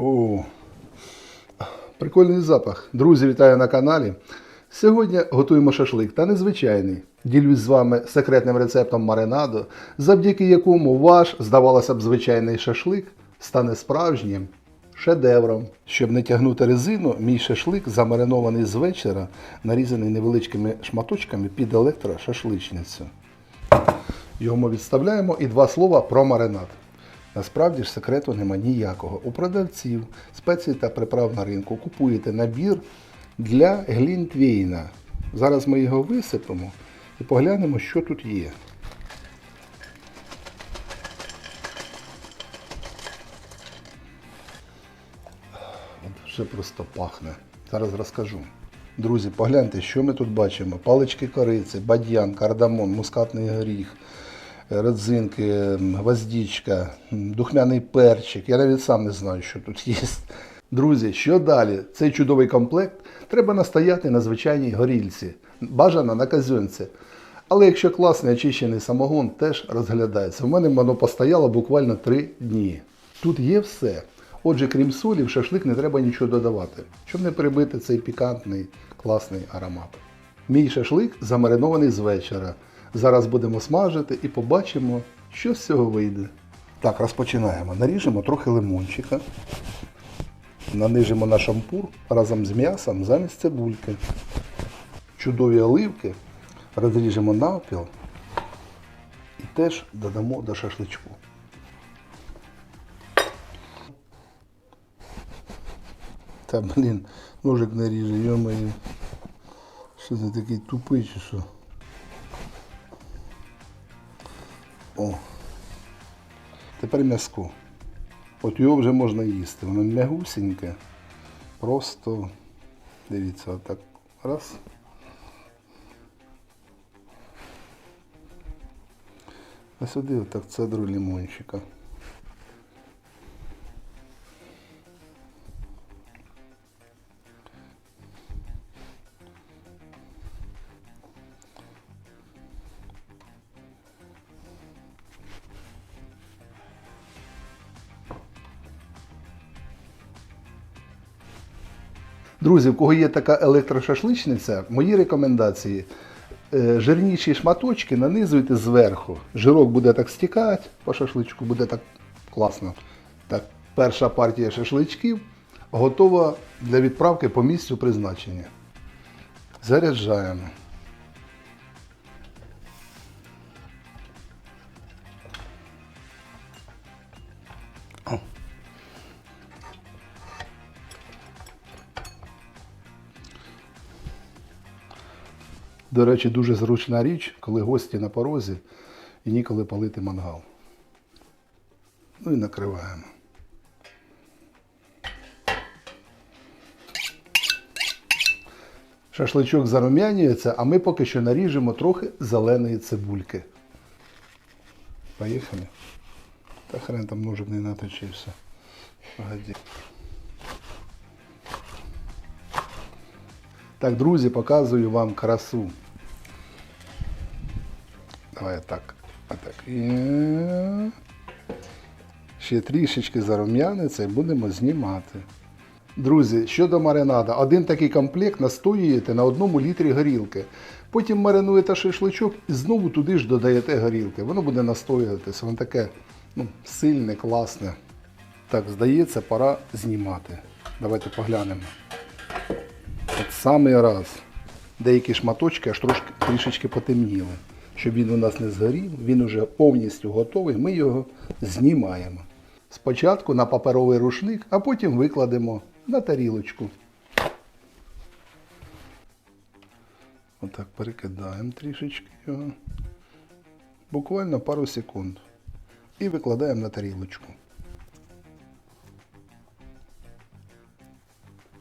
О, прикольний запах. Друзі, вітаю на каналі. Сьогодні готуємо шашлик та незвичайний. Ділюсь з вами секретним рецептом маринаду, завдяки якому ваш, здавалося б, звичайний шашлик стане справжнім шедевром. Щоб не тягнути резину, мій шашлик замаринований з вечора, нарізаний невеличкими шматочками під електрошашличницю. Його ми відставляємо і два слова про маринад. Насправді ж секрету нема ніякого. У продавців спецій та приправ на ринку купуєте набір для глінтвейна. Зараз ми його висипемо і поглянемо, що тут є. Вже просто пахне. Зараз розкажу. Друзі, погляньте, що ми тут бачимо. Палички кориці, бадьян, кардамон, мускатний горіх, родзинки, гвоздичка, духмяний перчик. Я навіть сам не знаю, що тут є. Друзі, що далі? Цей чудовий комплект треба настояти на звичайній горільці. Бажано на казюнці. Але якщо класний очищений самогон, теж розглядається. У мене воно постояло буквально 3 дні. Тут є все. Отже, крім солі, в шашлик не треба нічого додавати, щоб не прибити цей пікантний класний аромат. Мій шашлик замаринований з вечора. Зараз будемо смажити і побачимо, що з цього вийде. Так, розпочинаємо. Наріжемо трохи лимончика. Нанижимо на шампур разом з м'ясом замість цибульки. Чудові оливки розріжемо навпіл і теж додамо до шашличку. Та блін, ножик не ріже, йомаю. Що це такий тупий чи що? О. Тепер м'язко. От його вже можна їсти. Воно м'ягусіньке. Просто дивіться, отак. Раз. А сюди отак цедру лимончика. Друзі, в кого є така електрошашличниця, мої рекомендації. Е, Жирніші шматочки нанизуйте зверху. Жирок буде так стікати по шашличку, буде так класно. Так, перша партія шашличків готова для відправки по місцю призначення. Заряджаємо. До речі, дуже зручна річ, коли гості на порозі і ніколи палити мангал. Ну і накриваємо. Шашличок зарум'янюється, а ми поки що наріжемо трохи зеленої цибульки. Поїхали. Та хрен там ножик не наточився. Погоді. Так, друзі, показую вам красу. Давай так. Отак. І... Ще трішечки зарум'яниться і будемо знімати. Друзі, щодо маринада, один такий комплект настоюєте на одному літрі горілки. Потім маринуєте шашличок і знову туди ж додаєте горілки. Воно буде настоюватися. Воно таке ну, сильне, класне. Так, здається, пора знімати. Давайте поглянемо. От самий раз. Деякі шматочки аж трошки трішечки потемніли. Щоб він у нас не згорів, він вже повністю готовий, ми його знімаємо. Спочатку на паперовий рушник, а потім викладемо на тарілочку. Отак перекидаємо трішечки його. Буквально пару секунд. І викладаємо на тарілочку.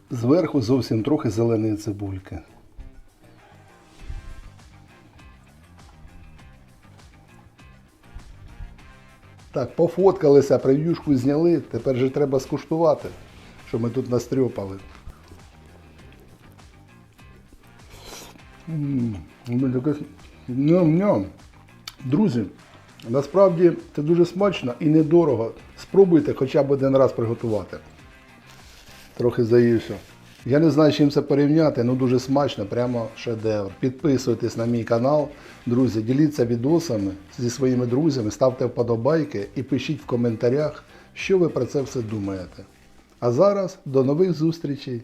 Зверху зовсім трохи зеленої цибульки. Так, пофоткалися, прев'юшку зняли, тепер же треба скуштувати, що ми тут настрьопали. Ням-ням. Друзі, насправді це дуже смачно і недорого. Спробуйте хоча б один раз приготувати. Трохи заївся. Я не знаю, чим це порівняти, але дуже смачно, прямо шедевр. Підписуйтесь на мій канал, друзі, діліться відосами зі своїми друзями, ставте вподобайки і пишіть в коментарях, що ви про це все думаєте. А зараз до нових зустрічей!